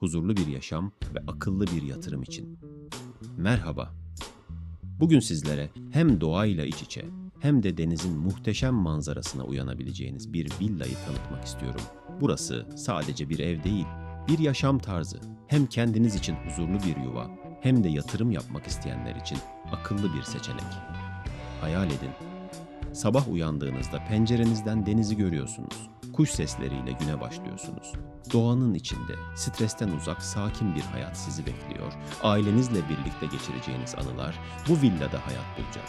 huzurlu bir yaşam ve akıllı bir yatırım için. Merhaba. Bugün sizlere hem doğayla iç içe hem de denizin muhteşem manzarasına uyanabileceğiniz bir villayı tanıtmak istiyorum. Burası sadece bir ev değil, bir yaşam tarzı. Hem kendiniz için huzurlu bir yuva hem de yatırım yapmak isteyenler için akıllı bir seçenek. Hayal edin. Sabah uyandığınızda pencerenizden denizi görüyorsunuz. Kuş sesleriyle güne başlıyorsunuz. Doğanın içinde, stresten uzak, sakin bir hayat sizi bekliyor. Ailenizle birlikte geçireceğiniz anılar bu villada hayat bulacak.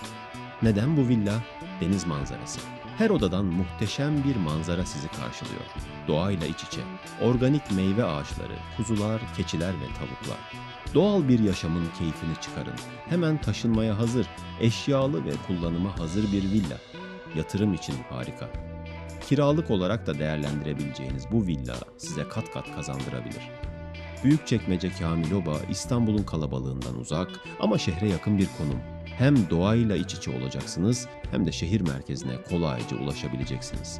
Neden bu villa? Deniz manzarası. Her odadan muhteşem bir manzara sizi karşılıyor. Doğayla iç içe. Organik meyve ağaçları, kuzular, keçiler ve tavuklar. Doğal bir yaşamın keyfini çıkarın. Hemen taşınmaya hazır, eşyalı ve kullanıma hazır bir villa. Yatırım için harika. Kiralık olarak da değerlendirebileceğiniz bu villa size kat kat kazandırabilir. Büyükçekmece Kamiloba İstanbul'un kalabalığından uzak ama şehre yakın bir konum. Hem doğayla iç içe olacaksınız hem de şehir merkezine kolayca ulaşabileceksiniz.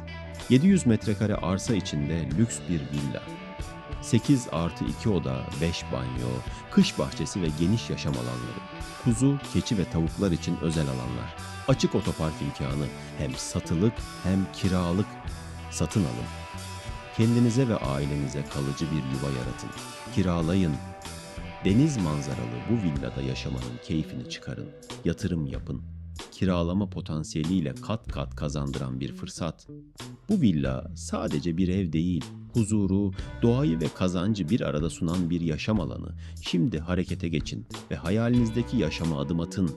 700 metrekare arsa içinde lüks bir villa. 8 artı 2 oda, 5 banyo, kış bahçesi ve geniş yaşam alanları. Kuzu, keçi ve tavuklar için özel alanlar. Açık otopark imkanı hem satılık hem kiralık. Satın alın. Kendinize ve ailenize kalıcı bir yuva yaratın. Kiralayın. Deniz manzaralı bu villada yaşamanın keyfini çıkarın. Yatırım yapın. Kiralama potansiyeliyle kat kat kazandıran bir fırsat. Bu villa sadece bir ev değil, huzuru, doğayı ve kazancı bir arada sunan bir yaşam alanı. Şimdi harekete geçin ve hayalinizdeki yaşama adım atın.